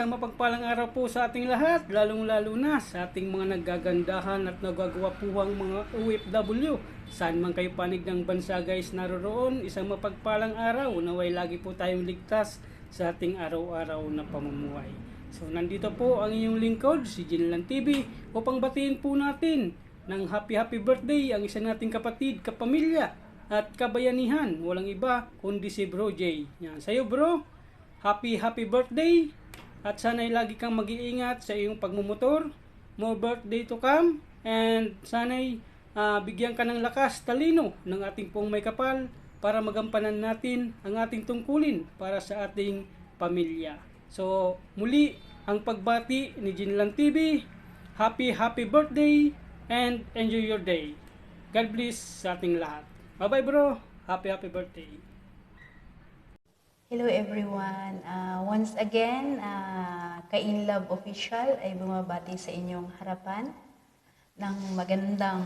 isang mapagpalang araw po sa ating lahat, lalong-lalo na sa ating mga nagagandahan at nagagawapuhang mga OFW. Saan man kayo panig ng bansa guys naroroon, isang mapagpalang araw, naway lagi po tayong ligtas sa ating araw-araw na pamumuhay. So nandito po ang inyong lingkod, si Jinlan TV, upang batiin po natin ng happy happy birthday ang isa nating kapatid, kapamilya at kabayanihan. Walang iba kundi si Bro J. Yan, sa'yo bro, happy happy birthday at sana'y lagi kang mag-iingat sa iyong pagmumotor. More birthday to come and sana'y ah, bigyan ka ng lakas, talino ng ating pong may kapal para magampanan natin ang ating tungkulin para sa ating pamilya. So, muli ang pagbati ni Jinlan TV. Happy, happy birthday and enjoy your day. God bless sa ating lahat. Bye-bye bro. Happy, happy birthday. Hello everyone. Uh, once again, uh, Kain Love Official ay bumabati sa inyong harapan ng magandang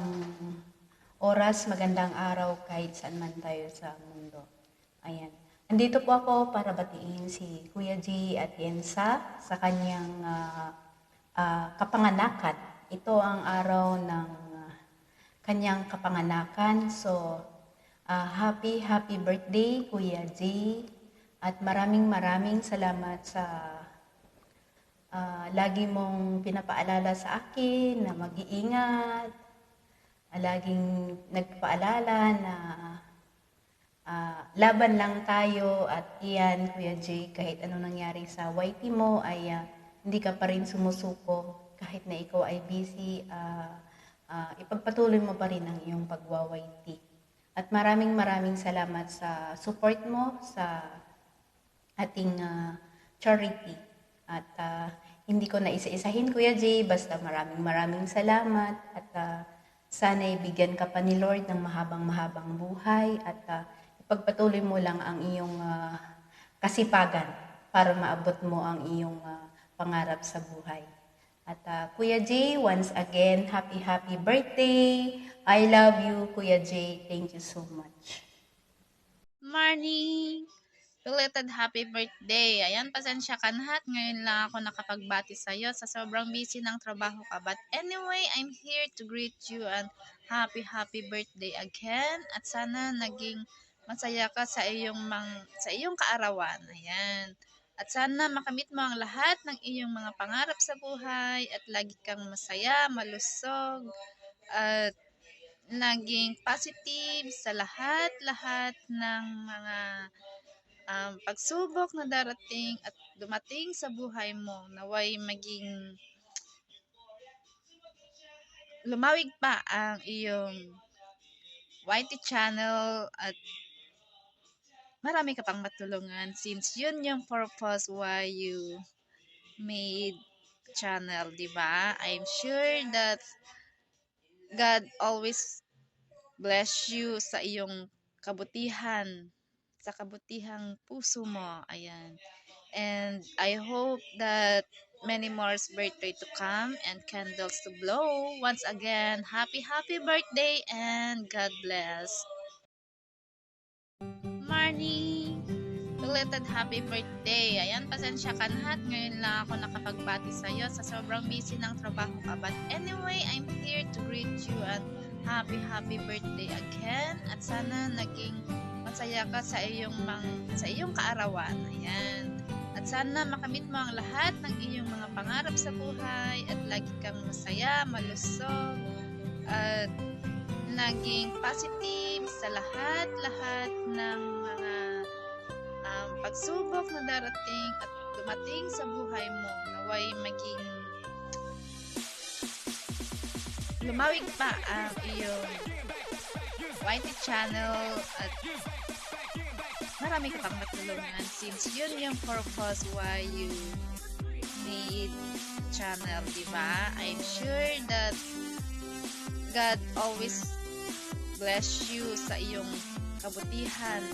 oras, magandang araw kahit saan man tayo sa mundo. Ayan. Andito po ako para batiin si Kuya G at Yensa sa kanyang uh, uh, kapanganakan. Ito ang araw ng kanyang kapanganakan. So, uh, happy, happy birthday, Kuya G. At maraming maraming salamat sa ah, lagi mong pinapaalala sa akin na mag-iingat. Laging nagpaalala na ah, laban lang tayo at iyan, Kuya Jay, kahit ano nangyari sa YT mo ay ah, hindi ka pa rin sumusuko kahit na ikaw ay busy, ah, ah, ipagpatuloy mo pa rin ang iyong pagwa-YT. At maraming maraming salamat sa support mo sa ating ah, charity. At ah, hindi ko na isa-isahin, Kuya Jay, basta maraming maraming salamat at ah, sana ibigyan ka pa ni Lord ng mahabang-mahabang buhay at ah, ipagpatuloy mo lang ang iyong ah, kasipagan para maabot mo ang iyong ah, pangarap sa buhay. At ah, Kuya Jay, once again, happy happy birthday. I love you, Kuya Jay. Thank you so much. Morning! Belated happy birthday. Ayan, pasensya ka na at ngayon lang ako nakapagbati sa iyo sa sobrang busy ng trabaho ka. But anyway, I'm here to greet you and happy happy birthday again. At sana naging masaya ka sa iyong mang, sa iyong kaarawan. Ayan. At sana makamit mo ang lahat ng iyong mga pangarap sa buhay at lagi kang masaya, malusog, at naging positive sa lahat-lahat ng mga um, pagsubok na darating at dumating sa buhay mo naway maging lumawig pa ang iyong YT channel at marami ka pang matulungan since yun yung purpose why you made channel, di ba? I'm sure that God always bless you sa iyong kabutihan, sa kabutihang puso mo. Ayan. And I hope that many more birthday to come and candles to blow. Once again, happy, happy birthday and God bless. Morning! Belated happy birthday. Ayan, pasensya ka na at ngayon lang ako nakapagbati sa iyo sa sobrang busy ng trabaho ka. But anyway, I'm here to greet you and happy happy birthday again. At sana naging masaya ka sa iyong mang, sa iyong kaarawan. Ayan. At sana makamit mo ang lahat ng iyong mga pangarap sa buhay at lagi kang masaya, malusog, at naging positive sa lahat-lahat ng mga um, pagsubok na darating at dumating sa buhay mo naway maging lumawig pa ang iyong YT channel at marami ka pang matulungan since yun yung purpose why you made channel, di ba? I'm sure that God always bless you sa iyong kabutihan,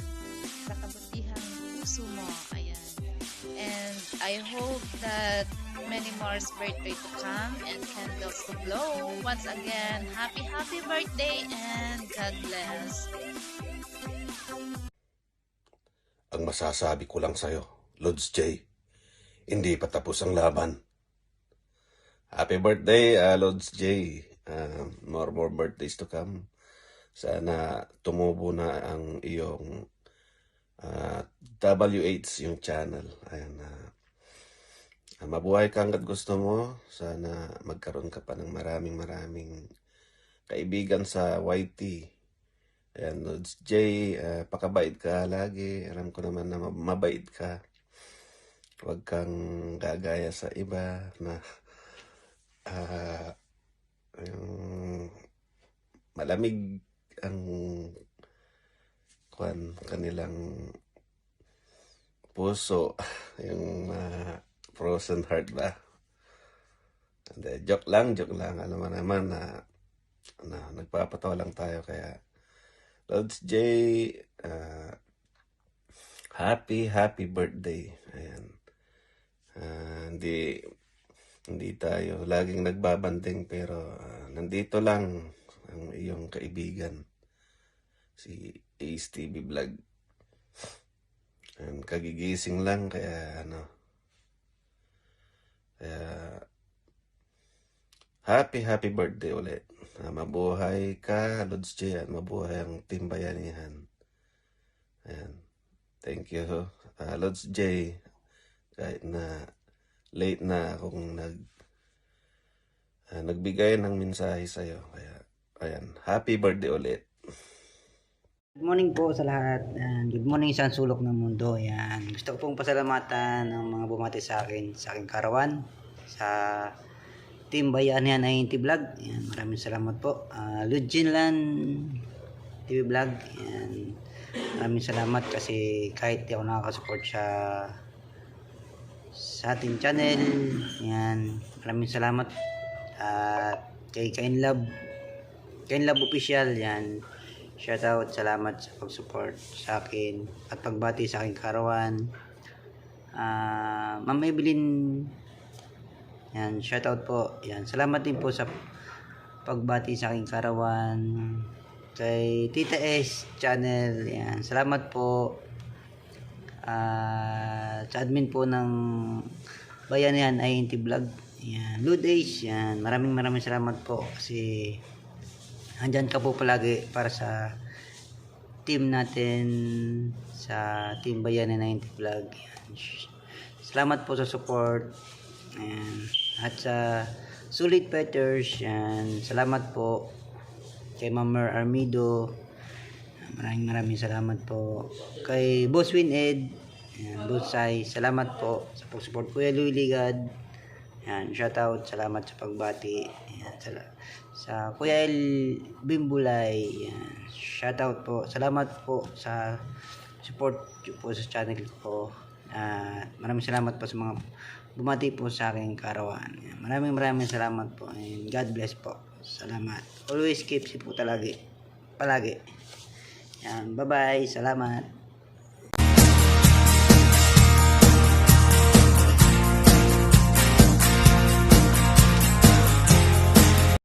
sa kabutihang puso mo. Ayan. And I hope that many more birthday to come and candles to blow. Once again, happy, happy birthday and God bless. Masasabi ko lang sa'yo, Lods J, hindi pa tapos ang laban. Happy birthday, uh, Lods J. Uh, more more birthdays to come. Sana tumubo na ang iyong uh, WH yung channel. Ayan na. mabuhay ka hanggat gusto mo. Sana magkaroon ka pa ng maraming maraming kaibigan sa YT. Ayan, Lods J, uh, pakabait ka lagi. Alam ko naman na mab- mabait ka. Huwag kang gagaya sa iba na ah yung malamig ang kwan kanilang puso yung ah, frozen heart ba Hindi, joke lang joke lang alam mo naman na na nagpapatawa lang tayo kaya Lods J ah, happy happy birthday ayan Ah, hindi hindi tayo laging nagbabanding pero ah, nandito lang ang iyong kaibigan si Ace TV Vlog. And kagigising lang kaya ano kaya happy happy birthday ulit. Ah, mabuhay ka, Lods at mabuhay ang Team Bayanihan. Ayan. Thank you, ah, Lods J. Kahit na late na akong nag ah, nagbigay ng mensahe sa'yo. Kaya, ayan, happy birthday ulit. Good morning po sa lahat. Yan. Good morning sa sulok ng mundo. Yan. Gusto ko pong pasalamatan ng mga bumati sa akin, sa aking karawan, sa Team Bayanihan INT Vlog. Yan. Maraming salamat po. Uh, Lujinlan TV Vlog. Yan. Maraming salamat kasi kahit di ako nakakasupport sa sa ating channel. Yan. Maraming salamat. At kay Kain Love Kain Love Official. Yan. Shout out, salamat sa pag-support sa akin at pagbati sa aking karawan. Ah, Ma'am Evelyn, yan, shout out po. Yan, salamat din po sa pagbati sa aking karawan. Kay Tita S channel, yan, salamat po. Ah, sa admin po ng Bayanihan INT Vlog. Yan, Lud Ace, yan, maraming maraming salamat po kasi andyan ka po palagi para sa team natin sa Team Bayanan 90 Vlog. Yan. Salamat po sa support. Ayan. At sa Sulit Peters, yan. salamat po kay Mamer Armido. Maraming maraming salamat po. Kay Boss Win Ed, yan, Busay, salamat po sa pag-support. Kuya Louie Ligad, yan, shout out, salamat sa pagbati. Yan, sala- sa Kuya El Bimbulay, yan, shout out po. Salamat po sa support po sa channel ko. At maraming salamat po sa mga bumati po sa aking karawan. Maraming maraming salamat po. And God bless po. Salamat. Always keep safe po talaga. Palagi. Yan, bye-bye. Salamat.